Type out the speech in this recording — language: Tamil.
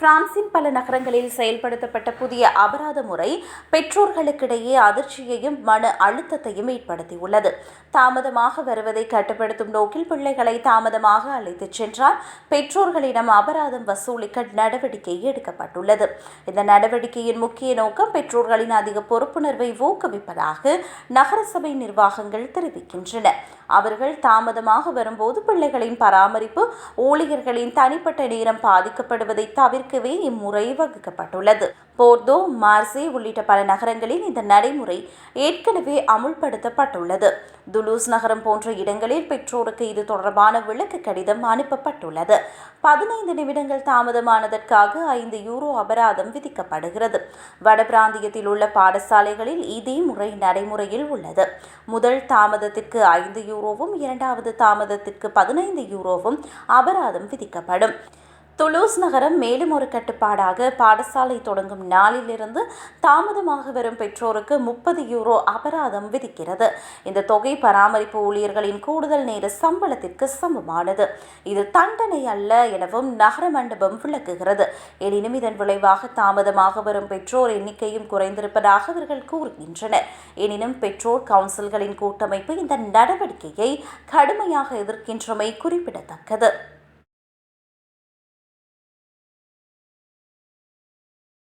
பிரான்சின் பல நகரங்களில் செயல்படுத்தப்பட்ட புதிய அபராத முறை பெற்றோர்களுக்கிடையே அதிர்ச்சியையும் மன அழுத்தத்தையும் ஏற்படுத்தியுள்ளது. தாமதமாக வருவதை கட்டுப்படுத்தும் நோக்கில் பிள்ளைகளை தாமதமாக அழைத்துச் சென்றால் பெற்றோர்களிடம் அபராதம் வசூலிக்க நடவடிக்கை எடுக்கப்பட்டுள்ளது. இந்த நடவடிக்கையின் முக்கிய நோக்கம் பெற்றோர்களின் அதிக பொறுப்புணர்வை ஊக்குவிப்பதாக நகரசபை நிர்வாகங்கள் தெரிவிக்கின்றன. அவர்கள் தாமதமாக வரும்போது பிள்ளைகளின் பராமரிப்பு ஊழியர்களின் தனிப்பட்ட நேரம் பாதிக்கப்படுவதை தவிர்க்கவே இம்முறை வகுக்கப்பட்டுள்ளது. போர்தோ மார்சே உள்ளிட்ட பல நகரங்களில் இந்த நடைமுறை ஏற்கனவே அமுல்படுத்தப்பட்டுள்ளது. துலூஸ் நகரம் போன்ற இடங்களில் பெற்றோருக்கு இது தொடர்பான விளக்கு கடிதம் அனுப்பப்பட்டுள்ளது. பதினைந்து நிமிடங்கள் தாமதமானதற்காக ஐந்து யூரோ அபராதம் விதிக்கப்படுகிறது. வட பிராந்தியத்தில் உள்ள பாடசாலைகளில் இதே முறை நடைமுறையில் உள்ளது. முதல் தாமதத்திற்கு ஐந்து யூரோவும் இரண்டாவது தாமதத்திற்கு பதினைந்து யூரோவும் அபராதம் விதிக்கப்படும். துலூஸ் நகரம் மேலும் ஒரு கட்டுப்பாடாக பாடசாலை தொடங்கும் நாளிலிருந்து தாமதமாக வரும் பெற்றோருக்கு முப்பது யூரோ அபராதம் விதிக்கிறது. இந்த தொகை பராமரிப்பு ஊழியர்களின் கூடுதல் நேர சம்பளத்திற்கு சமமானது. இது தண்டனை அல்ல எனவும் நகர மண்டபம் விளக்குகிறது. எனினும் இதன் விளைவாக தாமதமாக வரும் பெற்றோர் எண்ணிக்கையும் குறைந்திருப்பதாக அவர்கள் கூறுகின்றனர். எனினும் பெற்றோர் கவுன்சில்களின் கூட்டமைப்பு இந்த நடவடிக்கையை கடுமையாக எதிர்க்கின்றமை குறிப்பிடத்தக்கது.